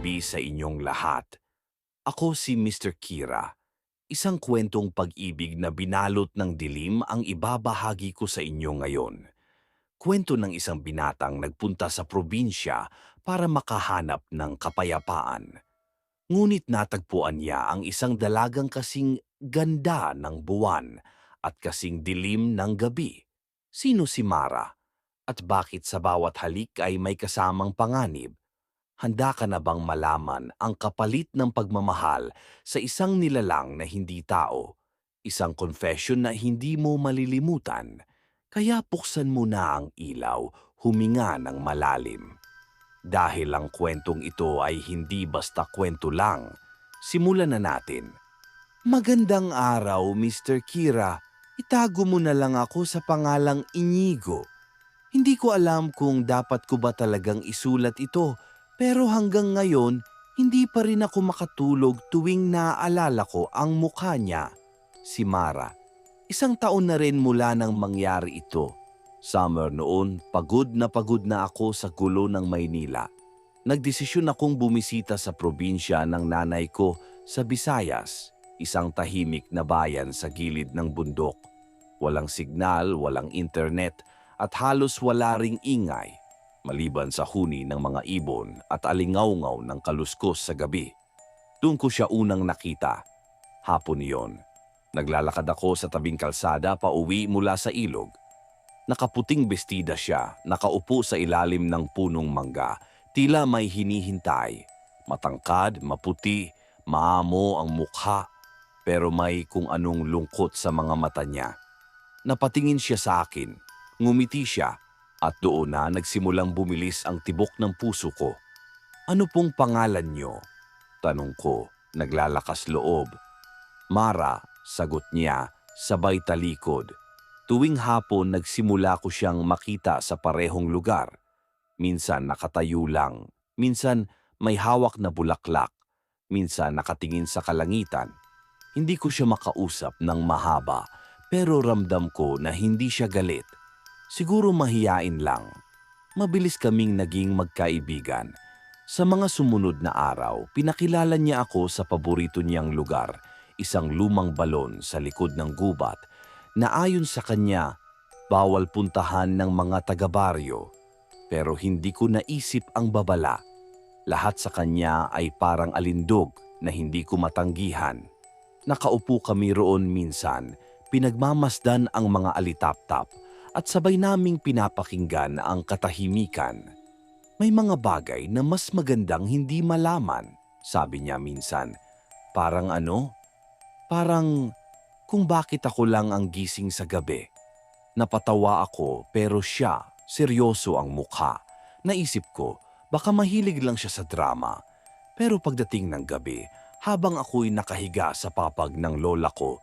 Gabi sa inyong lahat. Ako si Mr. Kira. Isang kwentong pag-ibig na binalot ng dilim ang ibabahagi ko sa inyo ngayon. Kwento ng isang binatang nagpunta sa probinsya para makahanap ng kapayapaan. Ngunit natagpuan niya ang isang dalagang kasing ganda ng buwan at kasing dilim ng gabi. Sino si Mara? At bakit sa bawat halik ay may kasamang panganib? Handa ka na bang malaman ang kapalit ng pagmamahal sa isang nilalang na hindi tao? Isang confession na hindi mo malilimutan. Kaya buksan mo na ang ilaw, huminga ng malalim. Dahil ang kwentong ito ay hindi basta kwento lang, simulan na natin. Magandang araw, Mr. Kira. Itago mo na lang ako sa pangalang Inigo. Hindi ko alam kung dapat ko ba talagang isulat ito pero hanggang ngayon, hindi pa rin ako makatulog tuwing naaalala ko ang mukha niya, si Mara. Isang taon na rin mula nang mangyari ito. Summer noon, pagod na pagod na ako sa gulo ng Maynila. Nagdesisyon akong bumisita sa probinsya ng nanay ko sa Visayas, isang tahimik na bayan sa gilid ng bundok. Walang signal, walang internet, at halos wala ring ingay maliban sa huni ng mga ibon at alingawngaw ng kaluskos sa gabi. Doon ko siya unang nakita. Hapon iyon. Naglalakad ako sa tabing kalsada pa uwi mula sa ilog. Nakaputing bestida siya, nakaupo sa ilalim ng punong mangga, tila may hinihintay. Matangkad, maputi, maamo ang mukha, pero may kung anong lungkot sa mga mata niya. Napatingin siya sa akin, ngumiti siya, at doon na nagsimulang bumilis ang tibok ng puso ko. Ano pong pangalan niyo? Tanong ko, naglalakas loob. Mara, sagot niya, sabay talikod. Tuwing hapon nagsimula ko siyang makita sa parehong lugar. Minsan nakatayo lang, minsan may hawak na bulaklak, minsan nakatingin sa kalangitan. Hindi ko siya makausap ng mahaba, pero ramdam ko na hindi siya galit Siguro mahiyain lang. Mabilis kaming naging magkaibigan. Sa mga sumunod na araw, pinakilala niya ako sa paborito niyang lugar, isang lumang balon sa likod ng gubat na ayon sa kanya, bawal puntahan ng mga taga-baryo. Pero hindi ko naisip ang babala. Lahat sa kanya ay parang alindog na hindi ko matanggihan. Nakaupo kami roon minsan, pinagmamasdan ang mga alitap-tap at sabay naming pinapakinggan ang katahimikan. May mga bagay na mas magandang hindi malaman, sabi niya minsan. Parang ano? Parang kung bakit ako lang ang gising sa gabi. Napatawa ako pero siya, seryoso ang mukha. Naisip ko, baka mahilig lang siya sa drama. Pero pagdating ng gabi, habang ako'y nakahiga sa papag ng lola ko,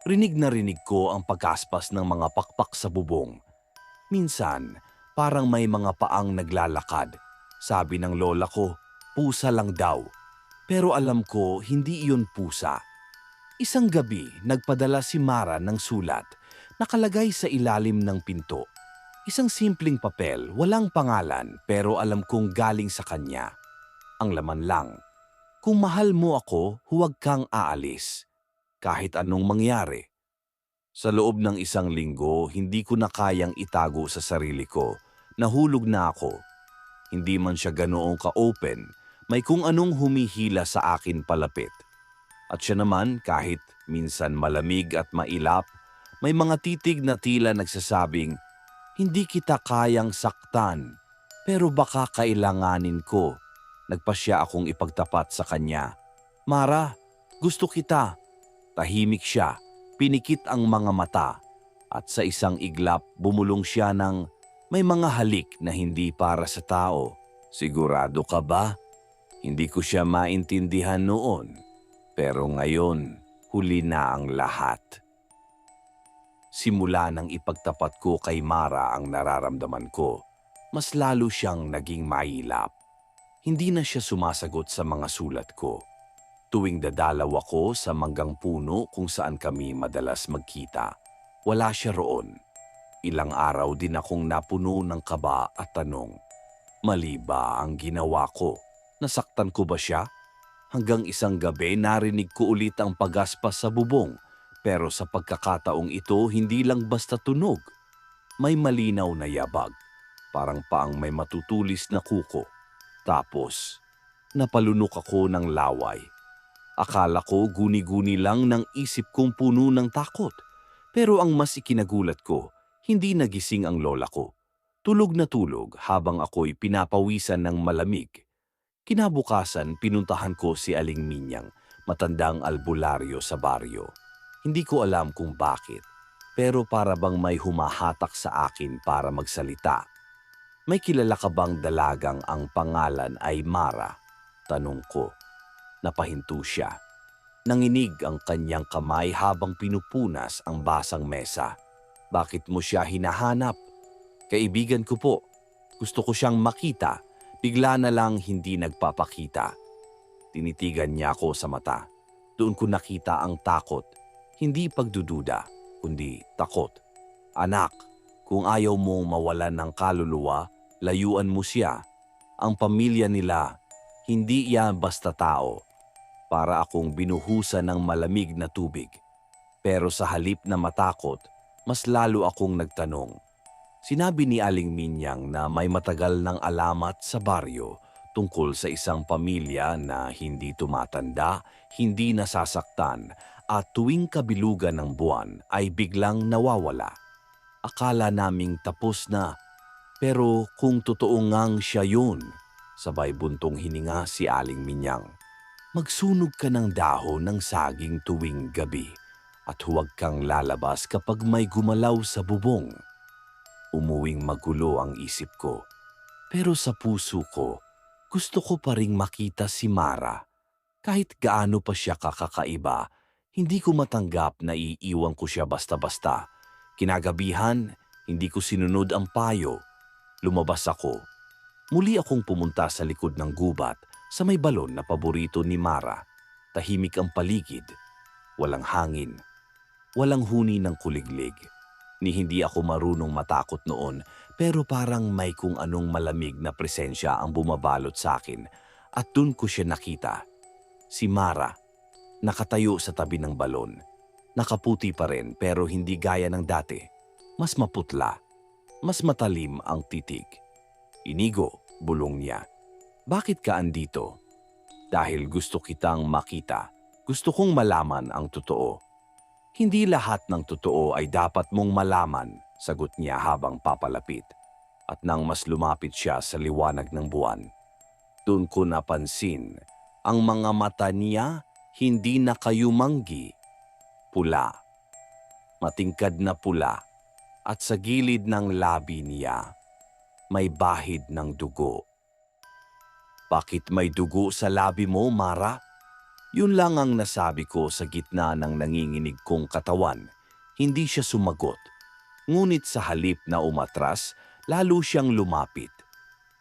rinig na rinig ko ang pagkaspas ng mga pakpak sa bubong. Minsan, parang may mga paang naglalakad. Sabi ng lola ko, pusa lang daw. Pero alam ko, hindi iyon pusa. Isang gabi, nagpadala si Mara ng sulat, nakalagay sa ilalim ng pinto. Isang simpleng papel, walang pangalan, pero alam kong galing sa kanya. Ang laman lang, kung mahal mo ako, huwag kang aalis kahit anong mangyari. Sa loob ng isang linggo, hindi ko na kayang itago sa sarili ko. Nahulog na ako. Hindi man siya ganoong ka-open, may kung anong humihila sa akin palapit. At siya naman, kahit minsan malamig at mailap, may mga titig na tila nagsasabing, hindi kita kayang saktan, pero baka kailanganin ko. Nagpa siya akong ipagtapat sa kanya. Mara, gusto kita, Tahimik siya, pinikit ang mga mata, at sa isang iglap bumulong siya ng may mga halik na hindi para sa tao. Sigurado ka ba? Hindi ko siya maintindihan noon, pero ngayon huli na ang lahat. Simula nang ipagtapat ko kay Mara ang nararamdaman ko, mas lalo siyang naging mailap. Hindi na siya sumasagot sa mga sulat ko Tuwing dadalaw ako sa manggang puno kung saan kami madalas magkita, wala siya roon. Ilang araw din akong napuno ng kaba at tanong, mali ba ang ginawa ko? Nasaktan ko ba siya? Hanggang isang gabi narinig ko ulit ang pagaspas sa bubong. Pero sa pagkakataong ito, hindi lang basta tunog. May malinaw na yabag. Parang paang may matutulis na kuko. Tapos, napalunok ako ng laway. Akala ko guni-guni lang ng isip kong puno ng takot. Pero ang mas ikinagulat ko, hindi nagising ang lola ko. Tulog na tulog habang ako'y pinapawisan ng malamig. Kinabukasan, pinuntahan ko si Aling Minyang, matandang albularyo sa baryo. Hindi ko alam kung bakit, pero para bang may humahatak sa akin para magsalita. May kilala ka bang dalagang ang pangalan ay Mara? Tanong ko. Napahinto siya. Nanginig ang kanyang kamay habang pinupunas ang basang mesa. Bakit mo siya hinahanap? Kaibigan ko po. Gusto ko siyang makita. Bigla na lang hindi nagpapakita. Tinitigan niya ako sa mata. Doon ko nakita ang takot. Hindi pagdududa, kundi takot. Anak, kung ayaw mong mawalan ng kaluluwa, layuan mo siya. Ang pamilya nila, hindi yan basta tao. Para akong binuhusan ng malamig na tubig. Pero sa halip na matakot, mas lalo akong nagtanong. Sinabi ni Aling Minyang na may matagal ng alamat sa baryo tungkol sa isang pamilya na hindi tumatanda, hindi nasasaktan at tuwing kabilugan ng buwan ay biglang nawawala. Akala naming tapos na, pero kung totoo ngang siya yun, sabay buntong hininga si Aling Minyang. Magsunog ka ng dahon ng saging tuwing gabi at huwag kang lalabas kapag may gumalaw sa bubong. Umuwing magulo ang isip ko. Pero sa puso ko, gusto ko pa ring makita si Mara. Kahit gaano pa siya kakakaiba, hindi ko matanggap na iiwan ko siya basta-basta. Kinagabihan, hindi ko sinunod ang payo. Lumabas ako. Muli akong pumunta sa likod ng gubat sa may balon na paborito ni Mara. Tahimik ang paligid. Walang hangin. Walang huni ng kuliglig. Ni hindi ako marunong matakot noon pero parang may kung anong malamig na presensya ang bumabalot sa akin at dun ko siya nakita. Si Mara, nakatayo sa tabi ng balon. Nakaputi pa rin pero hindi gaya ng dati. Mas maputla, mas matalim ang titig. Inigo, bulong niya. Bakit ka andito? Dahil gusto kitang makita. Gusto kong malaman ang totoo. Hindi lahat ng totoo ay dapat mong malaman, sagot niya habang papalapit. At nang mas lumapit siya sa liwanag ng buwan, doon ko napansin, ang mga mata niya hindi nakayumanggi. Pula. Matingkad na pula. At sa gilid ng labi niya, may bahid ng dugo. Bakit may dugo sa labi mo, Mara? Yun lang ang nasabi ko sa gitna ng nanginginig kong katawan. Hindi siya sumagot. Ngunit sa halip na umatras, lalo siyang lumapit.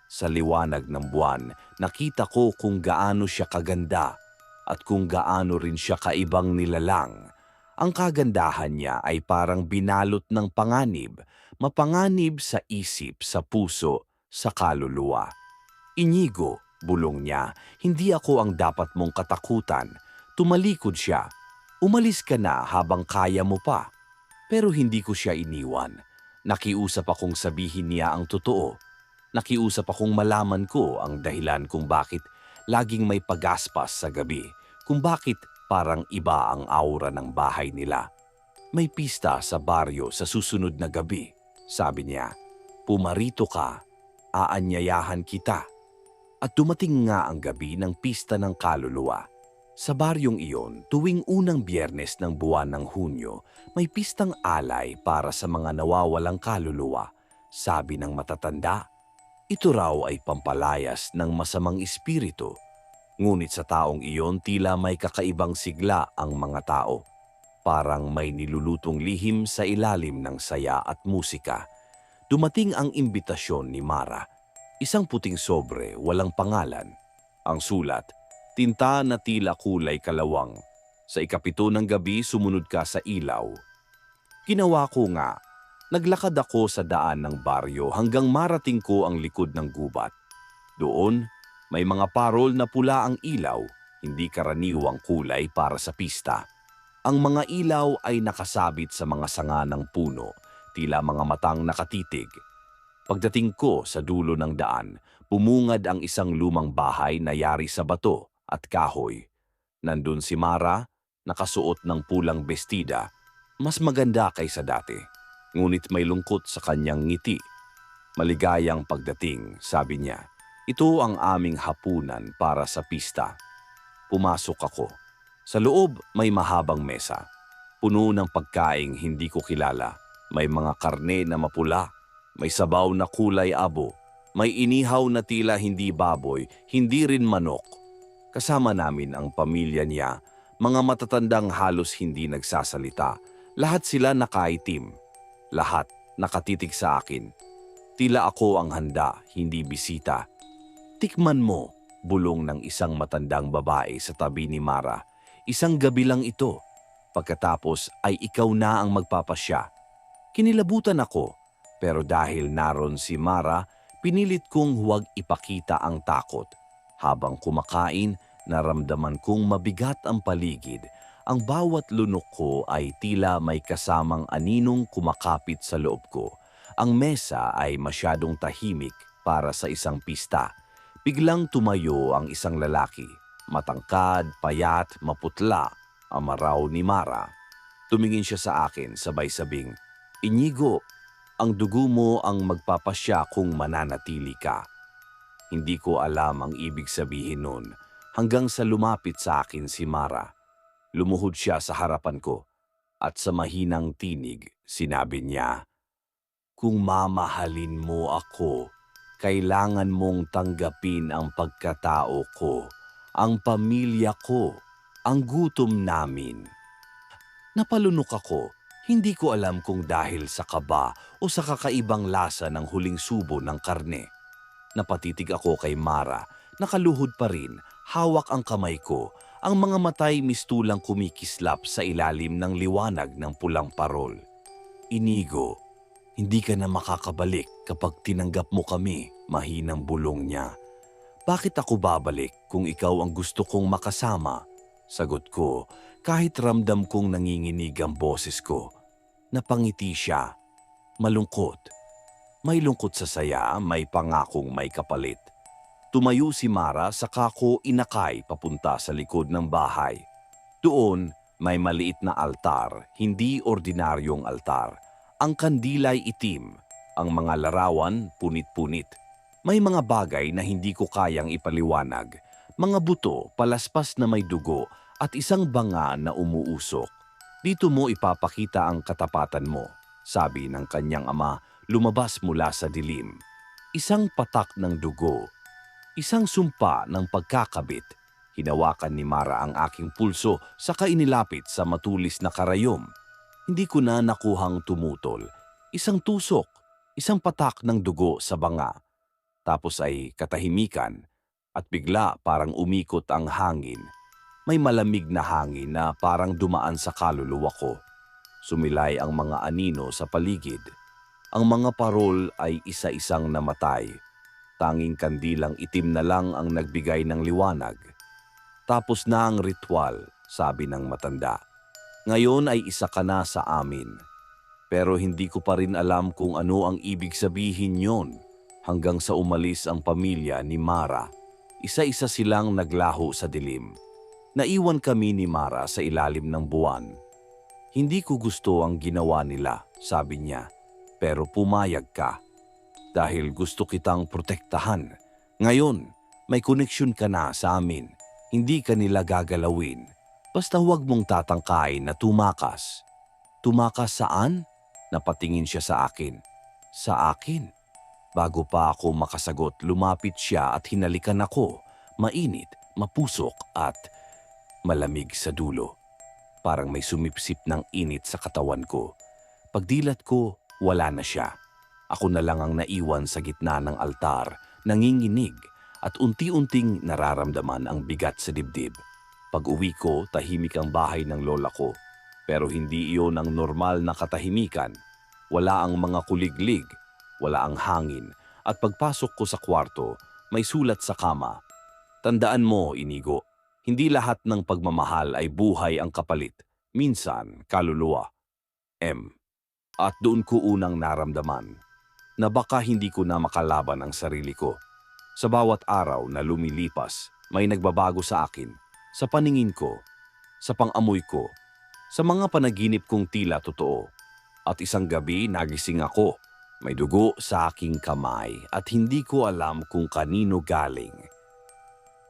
Sa liwanag ng buwan, nakita ko kung gaano siya kaganda at kung gaano rin siya kaibang nilalang. Ang kagandahan niya ay parang binalot ng panganib, mapanganib sa isip, sa puso, sa kaluluwa. Inigo, Bulong niya, hindi ako ang dapat mong katakutan. Tumalikod siya. Umalis ka na habang kaya mo pa. Pero hindi ko siya iniwan. Nakiusap akong sabihin niya ang totoo. Nakiusap akong malaman ko ang dahilan kung bakit laging may pagaspas sa gabi. Kung bakit parang iba ang aura ng bahay nila. May pista sa baryo sa susunod na gabi. Sabi niya, pumarito ka, aanyayahan kita. At dumating nga ang gabi ng pista ng kaluluwa. Sa baryong iyon, tuwing unang biyernes ng buwan ng Hunyo, may pistang alay para sa mga nawawalang kaluluwa. Sabi ng matatanda, ito raw ay pampalayas ng masamang espiritu. Ngunit sa taong iyon tila may kakaibang sigla ang mga tao. Parang may nilulutong lihim sa ilalim ng saya at musika. Dumating ang imbitasyon ni Mara Isang puting sobre, walang pangalan. Ang sulat, tinta na tila kulay kalawang. Sa ikapito ng gabi, sumunod ka sa ilaw. Ginawa ko nga. Naglakad ako sa daan ng baryo hanggang marating ko ang likod ng gubat. Doon, May mga parol na pula ang ilaw, hindi karaniwang kulay para sa pista. Ang mga ilaw ay nakasabit sa mga sanga ng puno, tila mga matang nakatitig. Pagdating ko sa dulo ng daan, pumungad ang isang lumang bahay na yari sa bato at kahoy. Nandun si Mara, nakasuot ng pulang bestida, mas maganda kaysa dati. Ngunit may lungkot sa kanyang ngiti. Maligayang pagdating, sabi niya. Ito ang aming hapunan para sa pista. Pumasok ako. Sa loob may mahabang mesa. Puno ng pagkaing hindi ko kilala. May mga karne na mapula. May sabaw na kulay abo. May inihaw na tila hindi baboy, hindi rin manok. Kasama namin ang pamilya niya, mga matatandang halos hindi nagsasalita. Lahat sila nakaitim. Lahat nakatitig sa akin. Tila ako ang handa, hindi bisita. Tikman mo, bulong ng isang matandang babae sa tabi ni Mara. Isang gabi lang ito. Pagkatapos ay ikaw na ang magpapasya. Kinilabutan ako, pero dahil naron si Mara, pinilit kong huwag ipakita ang takot. Habang kumakain, naramdaman kong mabigat ang paligid. Ang bawat lunok ko ay tila may kasamang aninong kumakapit sa loob ko. Ang mesa ay masyadong tahimik para sa isang pista. Biglang tumayo ang isang lalaki. Matangkad, payat, maputla, amaraw ni Mara. Tumingin siya sa akin sabay sabing, Inigo, ang dugo mo ang magpapasya kung mananatili ka. Hindi ko alam ang ibig sabihin nun hanggang sa lumapit sa akin si Mara. Lumuhod siya sa harapan ko at sa mahinang tinig sinabi niya, Kung mamahalin mo ako, kailangan mong tanggapin ang pagkatao ko, ang pamilya ko, ang gutom namin. Napalunok ako. Hindi ko alam kung dahil sa kaba o sa kakaibang lasa ng huling subo ng karne. Napatitig ako kay Mara, nakaluhod pa rin, hawak ang kamay ko, ang mga matay mistulang kumikislap sa ilalim ng liwanag ng pulang parol. Inigo, hindi ka na makakabalik kapag tinanggap mo kami, mahinang bulong niya. Bakit ako babalik kung ikaw ang gusto kong makasama? Sagot ko, kahit ramdam kong nanginginig ang boses ko. Napangiti siya. Malungkot. May lungkot sa saya, may pangakong may kapalit. Tumayo si Mara sa kako inakay papunta sa likod ng bahay. Doon, may maliit na altar, hindi ordinaryong altar. Ang kandilay itim, ang mga larawan punit-punit. May mga bagay na hindi ko kayang ipaliwanag. Mga buto, palaspas na may dugo, at isang banga na umuusok. Dito mo ipapakita ang katapatan mo, sabi ng kanyang ama lumabas mula sa dilim. Isang patak ng dugo, isang sumpa ng pagkakabit. Hinawakan ni Mara ang aking pulso saka inilapit sa matulis na karayom. Hindi ko na nakuhang tumutol. Isang tusok, isang patak ng dugo sa banga. Tapos ay katahimikan at bigla parang umikot ang hangin may malamig na hangin na parang dumaan sa kaluluwa ko. Sumilay ang mga anino sa paligid. Ang mga parol ay isa-isang namatay. Tanging kandilang itim na lang ang nagbigay ng liwanag. Tapos na ang ritual, sabi ng matanda. Ngayon ay isa ka na sa amin. Pero hindi ko pa rin alam kung ano ang ibig sabihin yon hanggang sa umalis ang pamilya ni Mara. Isa-isa silang naglaho sa dilim. Naiwan kami ni Mara sa ilalim ng buwan. Hindi ko gusto ang ginawa nila, sabi niya, pero pumayag ka. Dahil gusto kitang protektahan. Ngayon, may koneksyon ka na sa amin. Hindi ka nila gagalawin. Basta huwag mong tatangkain na tumakas. Tumakas saan? Napatingin siya sa akin. Sa akin? Bago pa ako makasagot, lumapit siya at hinalikan ako. Mainit, mapusok at malamig sa dulo. Parang may sumipsip ng init sa katawan ko. Pagdilat ko, wala na siya. Ako na lang ang naiwan sa gitna ng altar, nanginginig at unti-unting nararamdaman ang bigat sa dibdib. Pag uwi ko, tahimik ang bahay ng lola ko. Pero hindi iyon ang normal na katahimikan. Wala ang mga kuliglig, wala ang hangin, at pagpasok ko sa kwarto, may sulat sa kama, Tandaan mo, Inigo, hindi lahat ng pagmamahal ay buhay ang kapalit. Minsan, kaluluwa. M. At doon ko unang naramdaman na baka hindi ko na makalaban ang sarili ko. Sa bawat araw na lumilipas, may nagbabago sa akin, sa paningin ko, sa pangamoy ko, sa mga panaginip kong tila totoo. At isang gabi nagising ako, may dugo sa aking kamay at hindi ko alam kung kanino galing.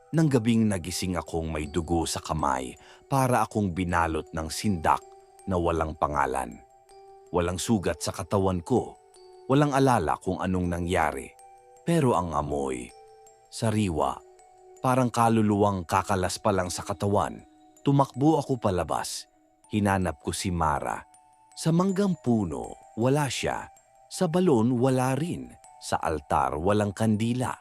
Nang gabing nagising akong may dugo sa kamay para akong binalot ng sindak na walang pangalan. Walang sugat sa katawan ko, walang alala kung anong nangyari. Pero ang amoy, sariwa, parang kaluluwang kakalas pa lang sa katawan. Tumakbo ako palabas. Hinanap ko si Mara. Sa manggang puno, wala siya. Sa balon, wala rin. Sa altar, walang kandila.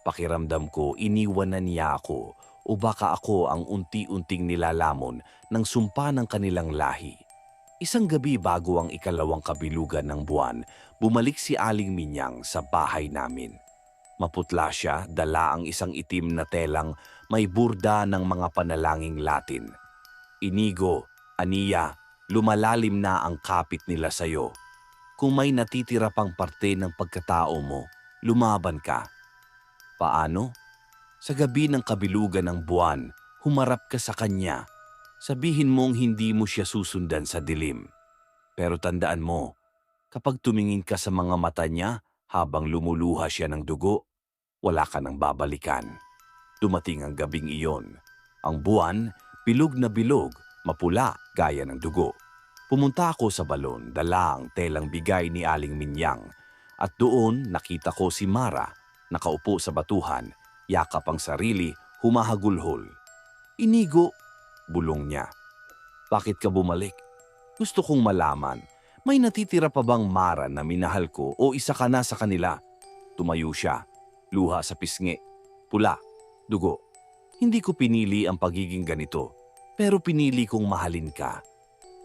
Pakiramdam ko, iniwanan niya ako o baka ako ang unti-unting nilalamon ng sumpa ng kanilang lahi. Isang gabi bago ang ikalawang kabilugan ng buwan, bumalik si Aling Minyang sa bahay namin. Maputla siya, dala ang isang itim na telang may burda ng mga panalangin Latin. Inigo, Aniya, lumalalim na ang kapit nila sa'yo. Kung may natitira pang parte ng pagkatao mo, lumaban ka. Paano? Sa gabi ng kabilugan ng buwan, humarap ka sa kanya. Sabihin mong hindi mo siya susundan sa dilim. Pero tandaan mo, kapag tumingin ka sa mga mata niya habang lumuluha siya ng dugo, wala ka nang babalikan. Dumating ang gabing iyon. Ang buwan, bilog na bilog, mapula gaya ng dugo. Pumunta ako sa balon, dala ang telang bigay ni Aling Minyang. At doon nakita ko si Mara, nakaupo sa batuhan, yakap ang sarili, humahagulhol. Inigo, bulong niya. Bakit ka bumalik? Gusto kong malaman, may natitira pa bang Mara na minahal ko o isa ka na sa kanila? Tumayo siya, luha sa pisngi, pula, dugo. Hindi ko pinili ang pagiging ganito, pero pinili kong mahalin ka.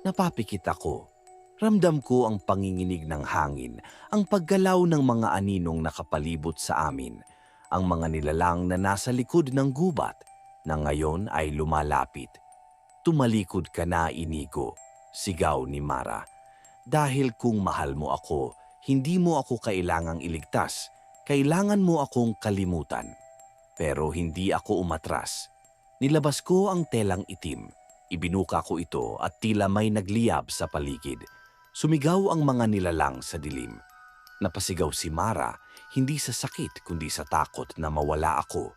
Napapikit ako. Ramdam ko ang panginginig ng hangin, ang paggalaw ng mga aninong nakapalibot sa amin, ang mga nilalang na nasa likod ng gubat na ngayon ay lumalapit. Tumalikod ka na, Inigo, sigaw ni Mara. Dahil kung mahal mo ako, hindi mo ako kailangang iligtas. Kailangan mo akong kalimutan. Pero hindi ako umatras. Nilabas ko ang telang itim. Ibinuka ko ito at tila may nagliyab sa paligid. Sumigaw ang mga nilalang sa dilim. Napasigaw si Mara, hindi sa sakit kundi sa takot na mawala ako.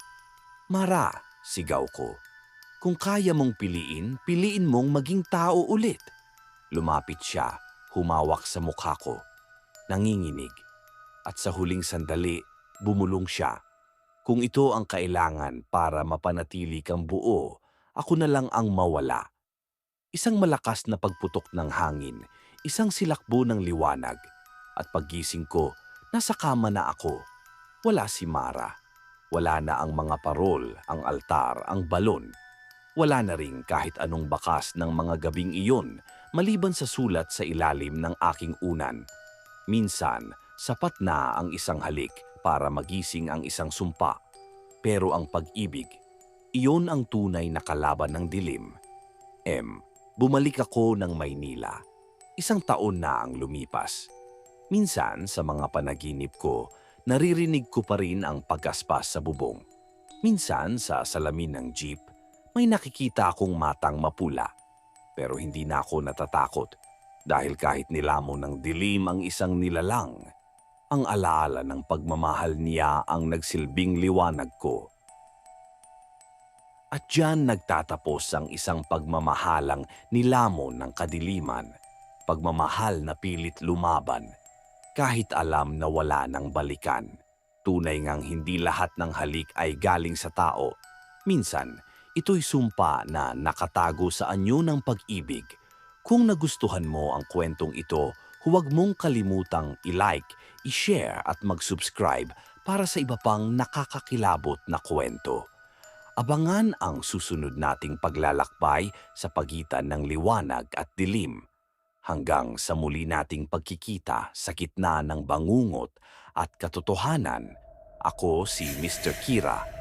Mara, sigaw ko. Kung kaya mong piliin, piliin mong maging tao ulit. Lumapit siya, humawak sa mukha ko. Nanginginig. At sa huling sandali, bumulong siya. Kung ito ang kailangan para mapanatili kang buo, ako na lang ang mawala. Isang malakas na pagputok ng hangin, isang silakbo ng liwanag. At paggising ko, nasa kama na ako. Wala si Mara. Wala na ang mga parol, ang altar, ang balon. Wala na rin kahit anong bakas ng mga gabing iyon maliban sa sulat sa ilalim ng aking unan. Minsan, sapat na ang isang halik para magising ang isang sumpa. Pero ang pag-ibig, iyon ang tunay na kalaban ng dilim. M. Bumalik ako ng Maynila. Isang taon na ang lumipas. Minsan sa mga panaginip ko, naririnig ko pa rin ang pagkaspas sa bubong. Minsan sa salamin ng jeep, may nakikita akong matang mapula. Pero hindi na ako natatakot dahil kahit nilamon ng dilim ang isang nilalang, ang alaala ng pagmamahal niya ang nagsilbing liwanag ko. At diyan nagtatapos ang isang pagmamahalang nilamon ng kadiliman, pagmamahal na pilit lumaban, kahit alam na wala ng balikan. Tunay ngang hindi lahat ng halik ay galing sa tao. Minsan, ito'y sumpa na nakatago sa anyo ng pag-ibig. Kung nagustuhan mo ang kwentong ito, huwag mong kalimutang i-like, i-share at mag-subscribe para sa iba pang nakakakilabot na kwento. Abangan ang susunod nating paglalakbay sa pagitan ng liwanag at dilim. Hanggang sa muli nating pagkikita sa gitna ng bangungot at katotohanan, ako si Mr. Kira